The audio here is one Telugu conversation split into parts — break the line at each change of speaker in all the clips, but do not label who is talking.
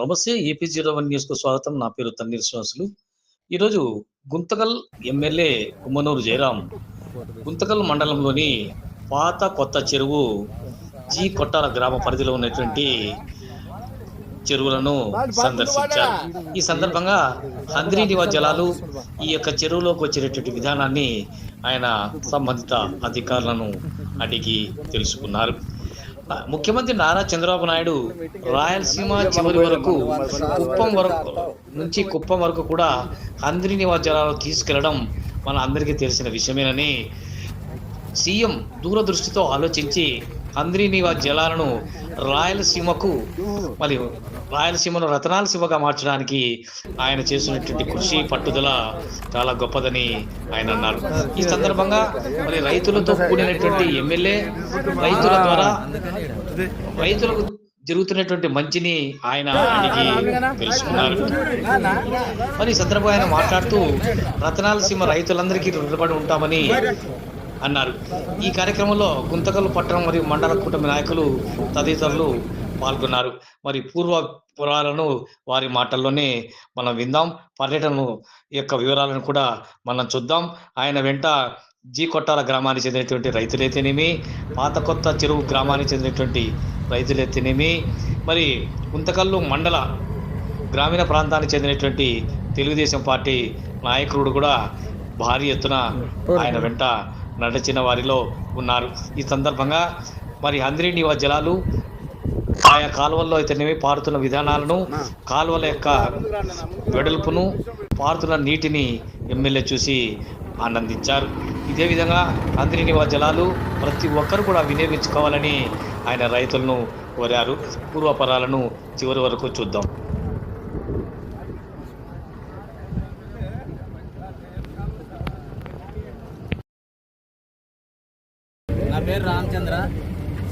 నమస్తే ఏపీ జీరో వన్ న్యూస్కు స్వాగతం. నా పేరు తన్నీర్ శ్వాసులు ఈరోజు గుంతకల్ ఎమ్మెల్యే కుమ్మనూరు జయరాం గుంతకల్ మండలంలోని పాత కొత్త చెరువు జీ కొట్టాల గ్రామ పరిధిలో ఉన్నటువంటి చెరువులను సందర్శించారు. ఈ సందర్భంగా హంద్రీ నివా జలాలు ఈ యొక్క చెరువులోకి వచ్చేటటువంటి విధానాన్ని ఆయన సంబంధిత అధికారులను అడిగి తెలుసుకున్నారు. ముఖ్యమంత్రి నారా చంద్రబాబు నాయుడు రాయలసీమ చివరి వరకు కుప్పం వరకు నుంచి కుప్పం వరకు కూడా హంద్రీ నివా జలాలు తీసుకెళ్ళడం మన అందరికీ తెలిసిన విషయమేనని సీఎం దూరదృష్టితో ఆలోచించి హంద్రీనివా జలాలను రాయలసీమకు మరి రాయలసీమను రతనాల సీమగా మార్చడానికి ఆయన చేసినటువంటి కృషి పట్టుదల చాలా గొప్పదని ఆయన అన్నారు. ఈ సందర్భంగా మరి రైతులతో కూడినటువంటి ఎమ్మెల్యే రైతుల ద్వారా రైతులకు జరుగుతున్నటువంటి మంచిని ఆయన అడిగి తెలుసుకున్నారు. మరి ఈ సందర్భంగా ఆయన మాట్లాడుతూ రతనాలసీమ రైతులందరికీ రుణపడి ఉంటామని అన్నారు. ఈ కార్యక్రమంలో గుంతకల్ పట్టణం మరియు మండల కూటమి నాయకులు తదితరులు పాల్గొన్నారు. మరి పూర్వ పురాలను వారి మాటల్లోనే మనం విందాం. పర్యటన యొక్క వివరాలను కూడా మనం చూద్దాం. ఆయన వెంట జీ కొట్టాల గ్రామానికి చెందినటువంటి రైతులైతేనేమి పాత కొత్త చెరువు గ్రామానికి చెందినటువంటి రైతులైతేనేమి మరి గుంతకల్లు మండల గ్రామీణ ప్రాంతానికి చెందినటువంటి తెలుగుదేశం పార్టీ నాయకుడు కూడా భారీ ఎత్తున ఆయన వెంట నడిచిన వారిలో ఉన్నారు. ఈ సందర్భంగా మరి హంద్రీ నివా జలాలు ఆయా కాలువల్లో అయితేనేమి పారుతున్న విధానాలను కాలువల యొక్క వెడల్పును పారుతున్న నీటిని ఎమ్మెల్యే చూసి ఆనందించారు. ఇదే విధంగా హంద్రీ నివా జలాలు ప్రతి ఒక్కరు కూడా వినియోగించుకోవాలని ఆయన రైతులను కోరారు. పూర్వపరాలను చివరి వరకు చూద్దాం
నా పేరు రామచంద్ర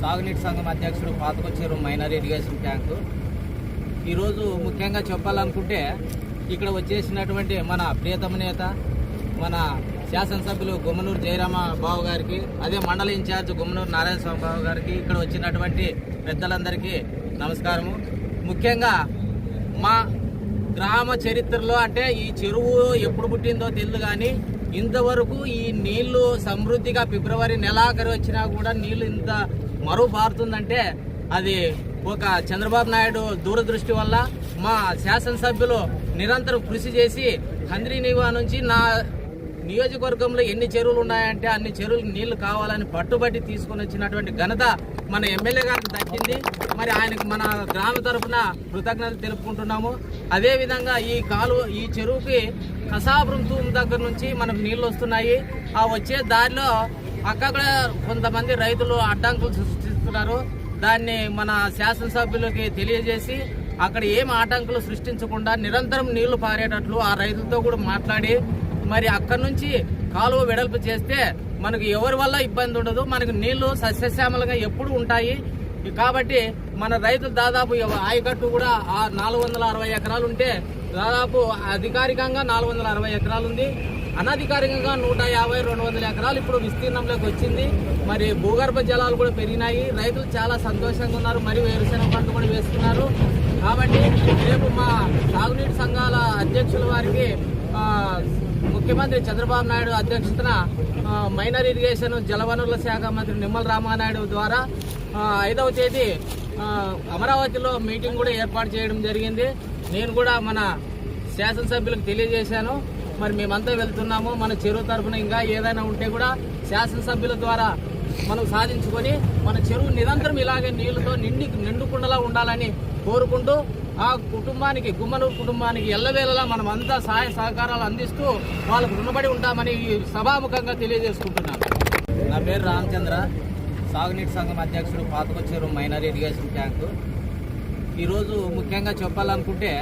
సాగునీటి సంఘం అధ్యక్షుడు పాతకొచ్చేరు మైనర్ ఇరిగేషన్ ట్యాంకు. ఈరోజు ముఖ్యంగా చెప్పాలనుకుంటే ఇక్కడ వచ్చేసినటువంటి మన ప్రియతమ నేత మన శాసనసభ్యులు గుమ్మనూరు జయరామ బాబు గారికి అదే మండల ఇన్ఛార్జ్ గుమ్మనూరు నారాయణ స్వామి బాబు గారికి ఇక్కడ వచ్చినటువంటి పెద్దలందరికీ నమస్కారము. ముఖ్యంగా మా గ్రామ చరిత్రలో అంటే ఈ చెరువు ఎప్పుడు పుట్టిందో తెలియదు కానీ ఇంతవరకు ఈ నీళ్ళు సమృద్ధిగా ఫిబ్రవరి నెలాఖరు వచ్చినా కూడా నీళ్ళు ఇంత మరువు పారుతుందంటే అది ఒక చంద్రబాబు నాయుడు దూరదృష్టి వల్ల మా శాసనసభ్యులు నిరంతరం కృషి చేసి హంద్రీ నివా నుంచి నా నియోజకవర్గంలో ఎన్ని చెరువులు ఉన్నాయంటే అన్ని చెరువులకు నీళ్ళు కావాలని పట్టుబట్టి తీసుకొని వచ్చినటువంటి ఘనత మన ఎమ్మెల్యే గారికి దక్కింది. మరి ఆయనకు మన గ్రామ తరఫున కృతజ్ఞతలు తెలుపుకుంటున్నాము. అదేవిధంగా ఈ కాలువ ఈ చెరువుకి కసాపురం తూము దగ్గర నుంచి మనకు నీళ్ళు వస్తున్నాయి. ఆ వచ్చే దారిలో అక్కడ కొంతమంది రైతులు అడ్డంకులు సృష్టిస్తున్నారు. దాన్ని మన శాసనసభ్యులకి తెలియజేసి అక్కడ ఏం ఆటంకులు సృష్టించకుండా నిరంతరం నీళ్ళు పారేటట్లు ఆ రైతులతో కూడా మాట్లాడి మరి అక్కడి నుంచి కాలువ వెడల్పు చేస్తే మనకు ఎవరి వల్ల ఇబ్బంది ఉండదు. మనకు నీళ్ళు సస్యశ్యామలంగా ఎప్పుడు ఉంటాయి. కాబట్టి మన రైతులు దాదాపు ఆయకట్టు కూడా ఆ నాలుగు వందల అరవై ఎకరాలు ఉంటే దాదాపు అధికారికంగా నాలుగు వందల అరవై ఎకరాలు ఉంది అనధికారికంగా నూట యాభై రెండు వందల ఎకరాలు ఇప్పుడు విస్తీర్ణంలోకి వచ్చింది. మరి భూగర్భ జలాలు కూడా పెరిగినాయి. రైతులు చాలా సంతోషంగా ఉన్నారు. మరి వేరుశెనగ పంట కూడా వేస్తున్నారు. కాబట్టి రేపు మా సాగునీటి సంఘాల అధ్యక్షుల వారికి ముఖ్యమంత్రి చంద్రబాబు నాయుడు అధ్యక్షతన మైనర్ ఇరిగేషన్ జలవనరుల శాఖ మంత్రి నిమ్మల రామానాయుడు ద్వారా ఐదవ తేదీ అమరావతిలో మీటింగ్ కూడా ఏర్పాటు చేయడం జరిగింది. నేను కూడా మన శాసనసభ్యులకు తెలియజేశాను. మరి మేమంతా వెళ్తున్నాము. మన చెరువు తరఫున ఇంకా ఏదైనా ఉంటే కూడా శాసనసభ్యుల ద్వారా మనం సాధించుకొని మన చెరువు నిరంతరం ఇలాగే నీళ్ళతో నిండి నిండుకుండలా ఉండాలని కోరుకుంటూ ఆ కుటుంబానికి గుమ్మనూరు కుటుంబానికి ఎల్లవేళలా మనం అంతా సహాయ సహకారాలు అందిస్తూ వాళ్ళకు రుణపడి ఉంటామని ఈ సభాముఖంగా తెలియజేసుకుంటున్నాను. నా పేరు రామచంద్ర. సాగునీటి సంఘం అధ్యక్షుడు పాతకొచ్చేరు మైనర్ ఇరిగేషన్ ట్యాంకు. ఈరోజు ముఖ్యంగా చెప్పాలనుకుంటే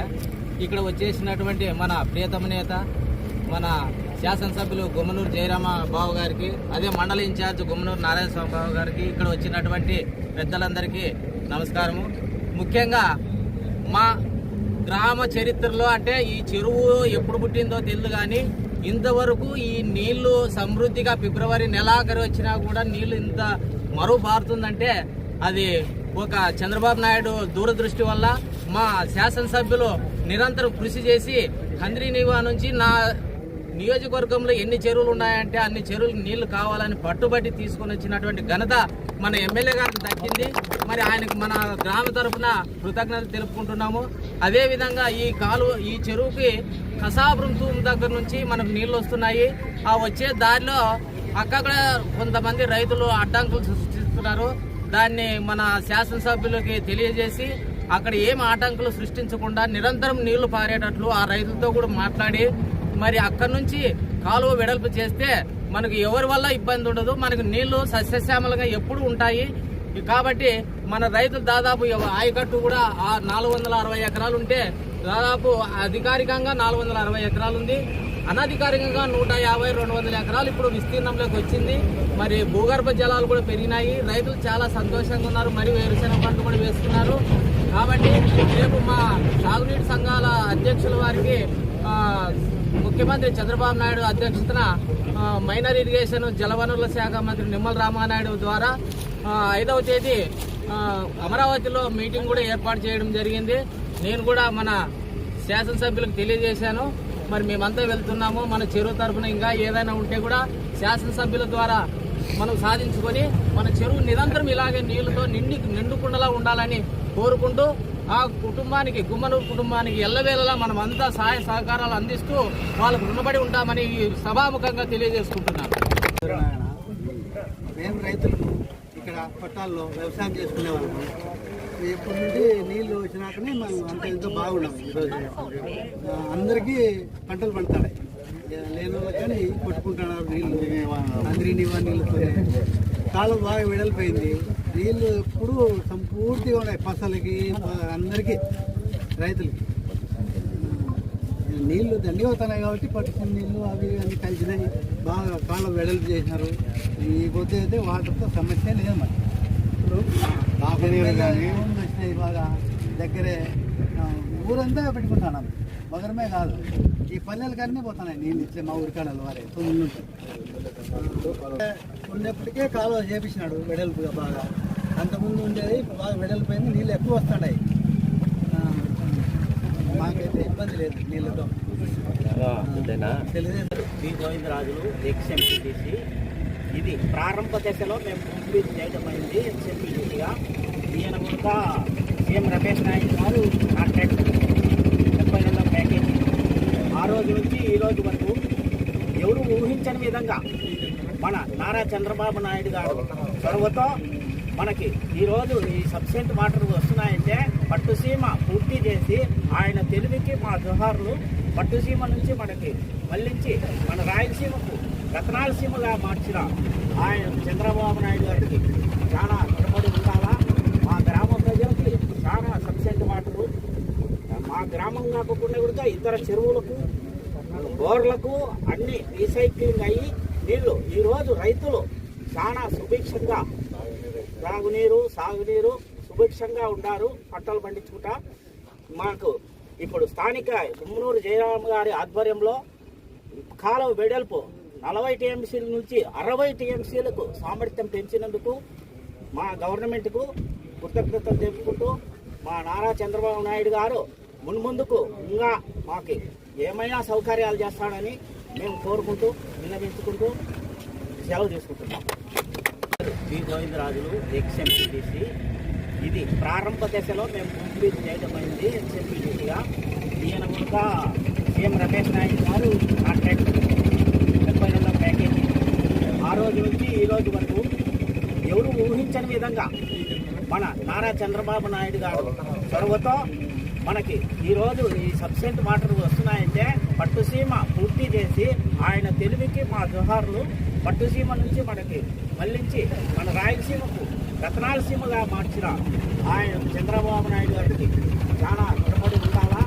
ఇక్కడ వచ్చేసినటువంటి మన ప్రియతమ నేత మన శాసనసభ్యులు గుమ్మనూరు జయరామ బాబు గారికి అదే మండల ఇన్ఛార్జ్ గుమ్మనూరు నారాయణ స్వామి బాబు గారికి ఇక్కడ వచ్చినటువంటి పెద్దలందరికీ నమస్కారము. ముఖ్యంగా మా గ్రామ చరిత్రలో అంటే ఈ చెరువు ఎప్పుడు పుట్టిందో తెలియదు కానీ ఇంతవరకు ఈ నీళ్ళు సమృద్ధిగా ఫిబ్రవరి నెలాఖరు వచ్చినా కూడా నీళ్ళు ఇంత మరువు పారుతుందంటే అది ఒక చంద్రబాబు నాయుడు దూరదృష్టి వల్ల మా శాసనసభ్యులు నిరంతరం కృషి చేసి కంద్రి నివా నుంచి నా నియోజకవర్గంలో ఎన్ని చెరువులు ఉన్నాయంటే అన్ని చెరువులకు నీళ్ళు కావాలని పట్టుబట్టి తీసుకొని వచ్చినటువంటి ఘనత మన ఎమ్మెల్యే గారికి దక్కింది. మరి ఆయనకు మన గ్రామ తరఫున కృతజ్ఞతలు తెలుపుకుంటున్నాము. అదేవిధంగా ఈ కాలువ ఈ చెరువుకి కసాపురం తూము దగ్గర నుంచి మనకు నీళ్ళు వస్తున్నాయి. ఆ వచ్చే దారిలో అక్కడ కొంతమంది రైతులు అడ్డంకులు సృష్టిస్తున్నారు. దాన్ని మన శాసనసభ్యులకి తెలియజేసి అక్కడ ఏం ఆటంకులు సృష్టించకుండా నిరంతరం నీళ్ళు పారేటట్లు ఆ రైతులతో కూడా మాట్లాడి మరి అక్కడి నుంచి కాలువ వెడల్పు చేస్తే మనకు ఎవరి వల్ల ఇబ్బంది ఉండదు మనకు నీళ్ళు సస్యశ్యామలంగా ఎప్పుడు ఉంటాయి. కాబట్టి మన రైతులు దాదాపు ఆయకట్టు కూడా ఆ నాలుగు వందల అరవై ఎకరాలు ఉంటే దాదాపు అధికారికంగా నాలుగు వందల అరవై ఎకరాలు ఉంది. అనధికారికంగా నూట యాభై రెండు వందల ఎకరాలు ఇప్పుడు విస్తీర్ణంలోకి వచ్చింది. మరి భూగర్భ జలాలు కూడా పెరిగినాయి. రైతులు చాలా సంతోషంగా ఉన్నారు. మరి వేరుశెనగ పంట కూడా వేస్తున్నారు. కాబట్టి రేపు మా సాగునీటి సంఘాల అధ్యక్షుల వారికి ముఖ్యమంత్రి చంద్రబాబు నాయుడు అధ్యక్షతన మైనర్ ఇరిగేషన్ జలవనరుల శాఖ మంత్రి నిమ్మల రామానాయుడు ద్వారా ఐదవ తేదీ అమరావతిలో మీటింగ్ కూడా ఏర్పాటు చేయడం జరిగింది. నేను కూడా మన శాసనసభ్యులకు తెలియజేశాను. మరి మేమంతా వెళ్తున్నాము మన చెరువు తరఫున ఇంకా ఏదైనా ఉంటే కూడా శాసనసభ్యుల ద్వారా మనం సాధించుకొని మన చెరువు నిరంతరం ఇలాగే నీళ్ళతో నిండి నిండుకుండలా ఉండాలని కోరుకుంటూ ఆ కుటుంబానికి గుమ్మనూరు కుటుంబానికి ఎల్లవేళలా మనం అంతా సహాయ సహకారాలు అందిస్తూ వాళ్ళకు రుణపడి ఉంటామని ఈ సభాముఖంగా తెలియజేసుకుంటున్నాను.
మేము రైతులు ఇక్కడ పట్టాల్లో వ్యవసాయం చేసుకునేవాళ్ళం ఎప్పటి నుండి నీళ్ళు వచ్చినాకనే మనం అంత ఎంతో బాగున్నాం ఈరోజు. అందరికీ పంటలు పండుతున్నాయి లేని వాళ్ళకి కానీ కొట్టుకుంటున్నారు నీళ్ళు? అందరి నివా నీళ్ళతో కాలం బాగా వెడలిపోయింది. నీళ్ళు ఎప్పుడు సంపూర్తిగా ఉన్నాయి పసలకి అందరికీ రైతులకి. నీళ్ళు దండి అవుతున్నాయి కాబట్టి పట్టుకున్న నీళ్ళు అవి అన్ని కలిసినాయి. బాగా కాలం వెడల్పు చేసినారు. ఈ కొద్ది అయితే వాటర్తో సమస్య లేదు మరి. వచ్చినాయి బాగా దగ్గరే ఊరంతా పెట్టుకుంటున్నాం బగరమే కాదు. ఈ పల్లెలకన్నీ పోతున్నాయి. నీళ్ళు ఇట్లే మా ఊరికాడలు వారే. తొమ్మిది ఉన్నప్పటికే కాలువ చేపించినాడు వెడల్పుగా బాగా. అంతకుముందు ఉండేది ఇప్పుడు బాగా వెడల్పోయింది. నీళ్ళు ఎక్కువ వస్తున్నాయి. ఆ, మాకైతే ఇబ్బంది లేదు నీళ్ళతో. తెలుగుదేశం
శ్రీ గోవిందరాజులు ఎక్స్ఎంపీటీసీ ఇది ప్రారంభ దశలో మేము కంప్లీట్ చేయడం అయింది. ఎక్స్ఎంపీటీసీగా ఈయన కూడా సీఎం రమేష్ నాయుడు గారు కాంట్రాక్ట్ డెబ్బై నెలల ప్యాకేజ్ ఆ రోజు నుంచి ఈ రోజు వరకు ఎవరు ఊహించని విధంగా మన నారా చంద్రబాబు నాయుడు గారు చొరవతో మనకి ఈరోజు ఈ సబ్సెంట్ వాటర్ వస్తున్నాయంటే పట్టుసీమ పూర్తి చేసి ఆయన తెలివికి మా జోహార్లు పట్టుసీమ నుంచి మనకి మళ్ళించి మన రాయలసీమకు రత్నాలసీమగా మార్చిన ఆయన చంద్రబాబు నాయుడు గారికి చాలా రుణపడి ఉండాలా? మా గ్రామ ప్రజలకి చాలా సబ్సెంట్ వాటరు మా గ్రామం కాకుండా కూడా ఇతర చెరువులకు బోర్లకు అన్ని రీసైక్లింగ్ అయ్యి నీళ్ళు. ఈరోజు రైతులు చాలా సుభిక్షంగా త్రాగునీరు సాగునీరు సుభిక్షంగా ఉండారు పంటలు పండించుకుంటా. మాకు ఇప్పుడు స్థానిక గుమ్మనూరు జయరామ్ గారి ఆధ్వర్యంలో కాలువ వెడల్పు నలభై టీఎంసీల నుంచి అరవై టీఎంసీలకు సామర్థ్యం పెంచినందుకు మా గవర్నమెంట్కు కృతజ్ఞతలు తెలుపుకుంటూ మా నారా చంద్రబాబు నాయుడు గారు మున్ముందుకు ఇంకా మాకు ఏమైనా సౌకర్యాలు చేస్తాడని మేము కోరుకుంటూ విన్నవించుకుంటూ సెలవు తీసుకుంటున్నాం. Shri Govindarajulu ex MPTC. ఇది ప్రారంభ దశలో మేము కంప్లీట్ చేయడం అయింది ఎక్స్ఎంపీటీసీగా. ఈయన కూడా సీఎం రమేష్ నాయుడు గారు కాంట్రాక్ట్ ముప్పై నెలల ప్యాకేజీ ఆ రోజు నుంచి ఈ రోజు వరకు ఎవరు మన నారా చంద్రబాబు నాయుడు గారు చొరవతో మనకి ఈరోజు ఈ సబ్సెంట్ వాటర్ వస్తున్నాయంటే పట్టుసీమ పూర్తి చేసి ఆయన తెలివికి మా జోహార్లు పట్టుసీమ నుంచి మనకి మళ్ళించి మన రాయలసీమకు రత్నాలసీమగా మార్చిన ఆయన చంద్రబాబు నాయుడు గారికి చాలా రుణపడి ఉండాలా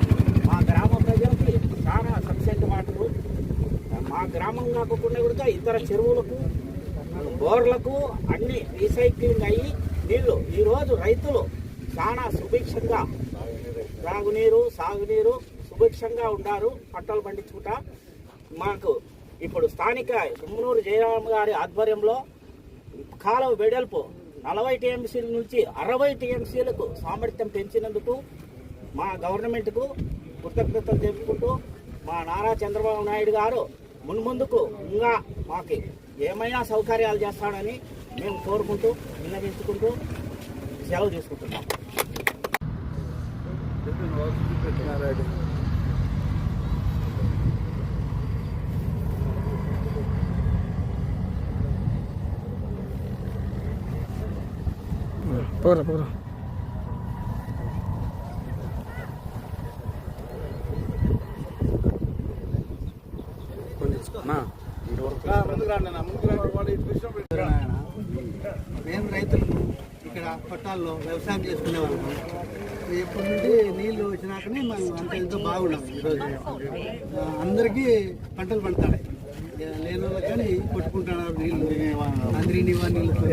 మా గ్రామ ప్రజలకి చాలా సబ్సెంట్ వాటరు. మా గ్రామం కాకుండా కూడా ఇతర చెరువులకు బోర్లకు అన్ని రీసైక్లింగ్ అయ్యి నీళ్ళు. ఈరోజు రైతులు చాలా సుభిక్షంగా త్రాగునీరు సాగునీరు సుభిక్షంగా ఉండారు. పంటలు పండించుకుంటా. మాకు ఇప్పుడు స్థానిక గుమ్మనూరు జయరామ్ గారి ఆధ్వర్యంలో కాలువ వెడల్పు నలభై టీఎంసీల నుంచి అరవై టీఎంసీలకు సామర్థ్యం పెంచినందుకు మా గవర్నమెంట్కు కృతజ్ఞతలు తెలుపుకుంటూ మా నారా చంద్రబాబు నాయుడు గారు మున్ముందుకు ఇంకా మాకు ఏమైనా సౌకర్యాలు చేస్తాడని మేము కోరుకుంటూ విన్నవించుకుంటూ సెలవు తీసుకుంటున్నాం.
పోరా పోరా.
మేము రైతులు ఇక్కడ పట్టాల్లో వ్యవసాయం చేసుకునే వాళ్ళము ఎప్పటి నుండి నీళ్ళు వచ్చినాకనే మనం అంత ఎంతో బాగున్నాం ఈరోజు అందరికీ పంటలు పండుతాయి. లేని వాళ్ళకి కానీ కొట్టుకుంటున్నారు నీళ్ళు అందరి నివా నీళ్ళతో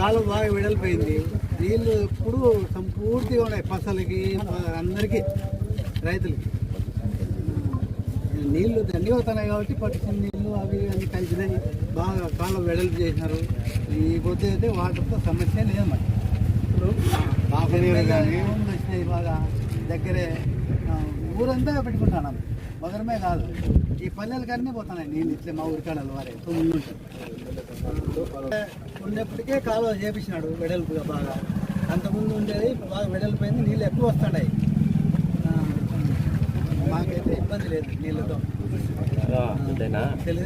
కాలం బాగా విడలిపోయింది. నీళ్ళు ఎప్పుడు సంపూర్తిగా ఉన్నాయి పసలకి అందరికీ రైతులకి. నీళ్ళు దండిగా అవుతున్నాయి కాబట్టి పట్టుకుని అవి అన్ని కలిసినాయి బాగా కాలం వెడల్పు చేసినారు. ఈ పొద్దు అయితే వాటర్తో సమస్య లేదు మరి. బాగా భూములు వచ్చినాయి బాగా దగ్గరే ఊరంతా పెట్టుకుంటున్నాం. మొదలమే కాదు. ఈ పల్లెలకన్నీ పోతున్నాయి. నీళ్ళు ఇట్లే మా ఊరికాడలు వారే. ముందు ఉండేప్పటికే కాలువ చేపించినాడు వెడల్పుగా బాగా. అంతకుముందు ఉండేది ఇప్పుడు బాగా వెడల్పోయింది. నీళ్ళు ఎక్కువ వస్తున్నాయి. మాకైతే ఇబ్బంది లేదు నీళ్ళతో. తెలుగు